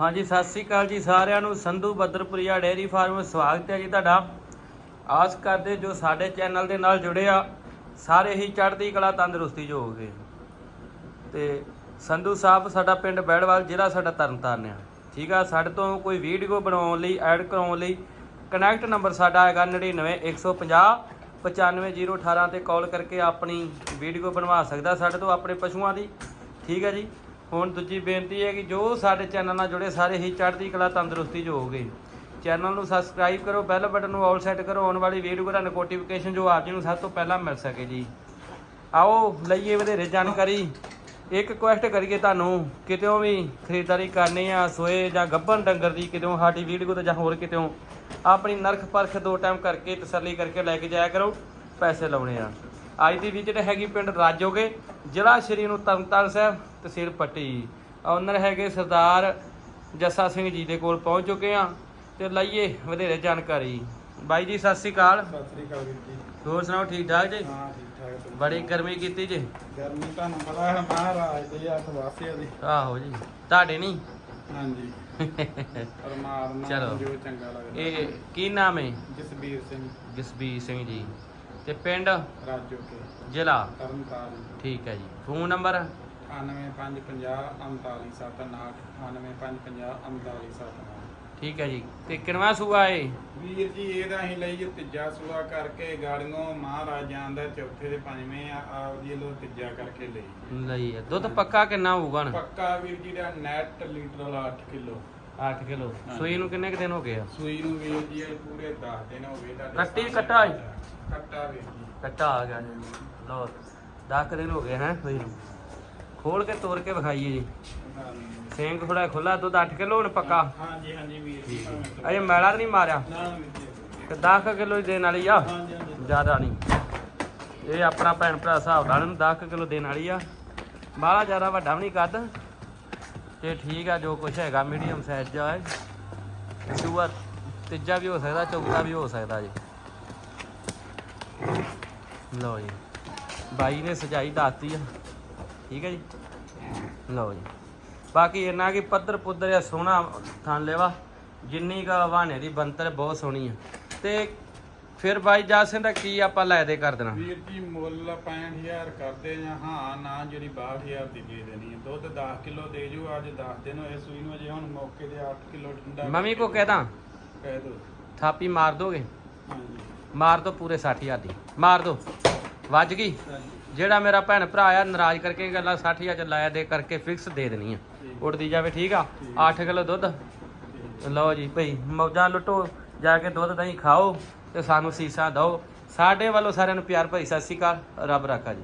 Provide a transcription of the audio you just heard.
ਹਾਂਜੀ, ਸਤਿ ਸ੍ਰੀ ਅਕਾਲ ਜੀ ਸਾਰਿਆਂ ਨੂੰ। ਸੰਧੂ ਬੱਦਰਪੁਰੀਆ ਡੇਅਰੀ ਫਾਰਮ ਸਵਾਗਤ ਹੈ ਜੀ ਤੁਹਾਡਾ। ਆਸ ਕਰਦੇ ਜੋ ਸਾਡੇ ਚੈਨਲ ਦੇ ਨਾਲ ਜੁੜੇ ਆ, ਸਾਰੇ ਹੀ ਚੜ੍ਹਦੀ ਕਲਾ, ਤੰਦਰੁਸਤੀ ਜੋ ਹੋਗੇ ਤੇ ਸੰਧੂ ਸਾਹਿਬ, ਸਾਡਾ ਪਿੰਡ ਬੈੜਵਾਲ ਜ਼ਿਲ੍ਹਾ ਸਾਡਾ ਤਰਨਤਾਰਨ ਆ। ਠੀਕ ਆ, ਸਾਡੇ ਤੋਂ ਕੋਈ ਵੀਡੀਓ ਬਣਾਉਣ ਲਈ, ਐਡ ਕਰਾਉਣ ਲਈ ਕਨੈਕਟ ਨੰਬਰ ਸਾਡਾ ਹੈਗਾ 99150 95018 ਤੇ ਕਾਲ ਕਰਕੇ ਆਪਣੀ ਵੀਡੀਓ ਬਣਵਾ ਸਕਦਾ ਸਾਡੇ ਤੋਂ, ਆਪਣੇ ਪਸ਼ੂਆਂ ਦੀ। ਠੀਕ ਹੈ ਜੀ। ਹੁਣ ਦੂਜੀ ਬੇਨਤੀ ਹੈ ਕਿ ਜੋ ਸਾਡੇ ਚੈਨਲ ਨਾਲ ਜੁੜੇ ਸਾਰੇ ਹੀ ਚੜ੍ਹਦੀ ਕਲਾ ਤੰਦਰੁਸਤੀ ਜੋ ਹੋਗੇ ਚੈਨਲ ਨੂੰ ਸਬਸਕ੍ਰਾਈਬ ਕਰੋ ਬੈਲ ਬਟਨ ਨੂੰ ਆਲ ਸੈੱਟ ਕਰੋ, ਆਉਣ ਵਾਲੀ ਵੀਡੀਓ ਦਾ ਨੋਟੀਫਿਕੇਸ਼ਨ ਜੋ ਆਪ ਜੀ ਨੂੰ ਸਭ ਤੋਂ ਪਹਿਲਾਂ ਮਿਲ ਸਕੇ ਜੀ। ਆਓ ਲਈਏ ਵਧੇਰੇ ਜਾਣਕਾਰੀ। ਇੱਕ ਕੁਐਸਟ ਕਰੀਏ ਤੁਹਾਨੂੰ ਕਿਤੇੋਂ ਵੀ ਖਰੀਦਦਾਰੀ ਕਰਨੀ ਆ, ਸੋਏ ਜਾਂ ਗੱਭਣ ਡੰਗਰ ਦੀ ਕਿਤੇੋਂ ਸਾਡੀ ਵੀਡੀਓ ਤੇ ਜਾਂ ਹੋਰ ਕਿਤੇੋਂ ਆਪਣੀ ਨਰਖ ਪਰਖ ਦੋ ਟਾਈਮ ਕਰਕੇ ਤਸੱਲੀ ਕਰਕੇ ਲੈ ਕੇ ਜਾਇਆ ਕਰੋ, ਪੈਸੇ ਲਾਉਣੇ ਆ। ਅੱਜ ਦੀ ਵਿਜ਼ਿਟ ਹੈਗੀ ਪਿੰਡ ਰਾਜੋਗੇ ਜ਼ਿਲ੍ਹਾ ਸ਼੍ਰੀ ਨੂੰ ਤਰਨਤਾਰਨ ਸਾਹਿਬ ਤਹਿਸੀਲ ਪੱਟੀ। ਓਨਰ ਹੈਗੇ ਸਰਦਾਰ ਜੱਸਾ ਸਿੰਘ ਜੀ ਦੇ ਕੋਲ ਪਹੁੰਚ ਚੁੱਕੇ ਆ ਤੇ ਲਈਏ ਵਧੇਰੇ ਜਾਣਕਾਰੀ। ਬਾਈ ਜੀ ਸਤਿ ਸ੍ਰੀ ਅਕਾਲ। ਸਤਿ ਸ੍ਰੀ ਅਕਾਲ ਵੀਰ ਜੀ। ਹੋਰ ਸੁਣਾਓ ਠੀਕ ਠਾਕ ਜੀ? ਹਾਂ ਠੀਕ ਠਾਕ ਤੁਸੀਂ? ਬੜੀ ਗਰਮੀ ਕੀਤੀ ਜੀ? ਗਰਮੀ ਤੁਹਾਨੂੰ ਪਤਾ ਹੈ ਮਹਾਰਾਜ ਦੇ ਹੱਥ ਵਾਸਿਆ ਦੀ ਆਹੋ ਜੀ ਤੁਹਾਡੇ ਨਹੀਂ? ਹਾਂਜੀ। ਪਰਮਾਤਮਾ ਚਲੋ। ਜੋ ਚੰਗਾ ਲੱਗਦਾ। ਇਹ ਕੀ ਨਾਮ ਹੈ? ਜਸਬੀਰ ਸਿੰਘ। ਜਸਬੀਰ ਸਿੰਘ ਜੀ। ਤੇ ਪਿੰਡ? ਰਾਜੋ ਕੇ। ਜ਼ਿਲ੍ਹਾ? ਤਰਨਤਾਰਨ ਠੀਕ ਹੈ ਜੀ। Phone number? 9550 ਠੀਕ ਹੈ ਜੀ। ਤੇ ਕਿੰਨਵਾ ਸੂਆ ਏ ਵੀਰ ਜੀ ਇਹਦਾ ਅਸੀਂ ਲਈਏ ਤੀਜਾ ਸੂਆ ਕਰਕੇ ਗਾੜੀਆਂ ਮਹਾਰਾਜ ਜਾਂਦਾ ਚੌਥੇ ਦੇ ਪੰਜਵੇਂ ਆ ਆਪ ਜੀ ਲੋ ਤੀਜਾ ਕਰਕੇ ਲਈ। ਲਈ ਹੈ। ਦੁੱਧ ਪੱਕਾ ਕਿੰਨਾ ਹੋਊਗਾ ਨਾ ਪੱਕਾ ਵੀਰ ਜੀ ਦਾ ਨੈਟ ਲੀਟਰ ਵਾਲਾ 8 ਕਿਲੋ। 8 ਕਿਲੋ। ਸੂਈ ਨੂੰ ਕਿੰਨੇ ਕੁ ਦਿਨ ਹੋ ਗਏ ਆ? ਸੂਈ ਨੂੰ ਵੀਰ ਜੀ ਇਹ ਪੂਰੇ 10 ਦਿਨ ਹੋ ਗਏ ਤੁਹਾਡੇ ਕੱਟੀ ਸਾਹਮਣੇ। ਕੱਟਾ ਏ? ਕੱਟਾ ਵੀਰ ਜੀ। ਕੱਟਾ ਆ ਗਿਆ ਜੀ। ਲੋ 10 ਦਿਨ ਹੋ ਗਏ ਹੈ ਸੂਈ ਨੂੰ। ਖੋਲ ਕੇ ਤੋੜ ਕੇ ਵਿਖਾਈਏ ਜੀ। ਸਿੰਘ ਥੋੜਾ ਖੁੱਲਾ ਦੁੱਧ 8 ਕਿਲੋ ਹੁਣ ਪੱਕਾ? ਹਾਂਜੀ ਹਾਂਜੀ ਵੀਰ ਜੀ ਅਜੇ ਮੈਲਾ ਨਹੀਂ ਮਾਰਿਆ? ਨਾ ਵੀਰ ਜੀ ਤੇ 10 ਕਿਲੋ ਹੀ ਦੇਣ ਵਾਲੀ ਆ? ਹਾਂਜੀ ਹਾਂਜੀ ਜ਼ਿਆਦਾ ਨਹੀਂ। ਇਹ ਆਪਣਾ ਭੈਣ ਭਰਾ ਹਿਸਾਬ ਨਾਲ ਨੂੰ 10 ਕਿਲੋ ਦੇਣ ਵਾਲੀ ਆ। ਬਾਹਲਾ ਜ਼ਿਆਦਾ ਵੱਡਾ ਵੀ ਨਹੀਂ ਕੱਦ। ਤੇ ਠੀਕ ਆ, ਜੋ ਕੁਛ ਹੈਗਾ ਮੀਡੀਅਮ ਸਾਈਜ਼ ਦਾ ਹੈ। ਦੂਆ ਤੀਜਾ ਵੀ ਹੋ ਸਕਦਾ, ਚੌਥਾ ਵੀ ਹੋ ਸਕਦਾ ਜੀ। ਲਓ ਜੀ। ਬਾਈ ਨੇ ਸਜਾਈ ਦੱਸਤੀ ਆ। ਠੀਕ ਹੈ ਜੀ। ਲਓ ਜੀ। ਬਾਕੀ ਇਹਨਾਂ ਕੀ ਪੱਧਰ ਪੁੱਧਰ ਆ, ਸੋਹਣਾ ਥਾਂ ਲੈਵਾ। ਜਿੰਨੀ ਕਾ ਵਾਹਣੇ ਦੀ ਬੰਤਰ ਬਹੁਤ ਸੋਹਣੀ ਆ। ਤੇ ਫਿਰ ਬਾਈ ਜਾਸਿੰ ਦਾ ਕੀ ਆਪਾਂ ਲੈ ਦੇ ਕਰ ਦੇਣਾ? ਵੀਰ ਜੀ ਮੁੱਲ 65000 ਕਰਦੇ ਜਾਂ ਹਾਂ ਨਾ ਜਿਹੜੀ 62000 ਦੀ ਦੇ ਦੇਣੀ ਹੈ। ਦੁੱਧ 10 ਕਿਲੋ ਦੇ ਜੋ ਅੱਜ 10 ਦਿਨ ਹੋਏ ਸੂਈ ਨੂੰ ਅਜੇ ਹੁਣ ਮੌਕੇ ਤੇ 8 ਕਿਲੋ ਠੰਡਾ ਮੰਮੀ ਕੋ ਕਹਿਦਾ। ਕਹਿ ਦੋ। ਥਾਪੀ ਮਾਰ ਦੋਗੇ? ਮਾਰ ਦੋ ਪੂਰੇ 60000 ਦੀ। ਮਾਰ ਦੋ। ਵੱਜ ਗਈ। ਜਿਹੜਾ ਮੇਰਾ ਭੈਣ ਭਰਾ ਆ ਨਾਰਾਜ਼ ਕਰਕੇ ਗੱਲਾਂ 60000 ਚ ਲਾਇਆ ਦੇ ਕਰਕੇ ਫਿਕਸ ਦੇ ਦੇਣੀ ਆ। ਉੜਦੀ ਜਾਵੇ ਠੀਕ ਆ? ਠੀਕ। 8 ਕਿਲੋ ਦੁੱਧ। ਲਓ ਜੀ ਭਈ ਮੌਜਾਂ ਲੁੱਟੋ ਜਾ ਕੇ ਦੁੱਧ ਦਹੀਂ ਖਾਓ। ਤੇ ਸਾਨੂੰ ਸੀਸਾਂ ਦਿਓ। ਸਾਡੇ ਵੱਲੋਂ ਸਾਰਿਆਂ ਨੂੰ ਪਿਆਰ ਭਰੀ ਸਤਿ ਸ਼੍ਰੀ ਅਕਾਲ। ਰੱਬ ਰਾਖਾ ਜੀ।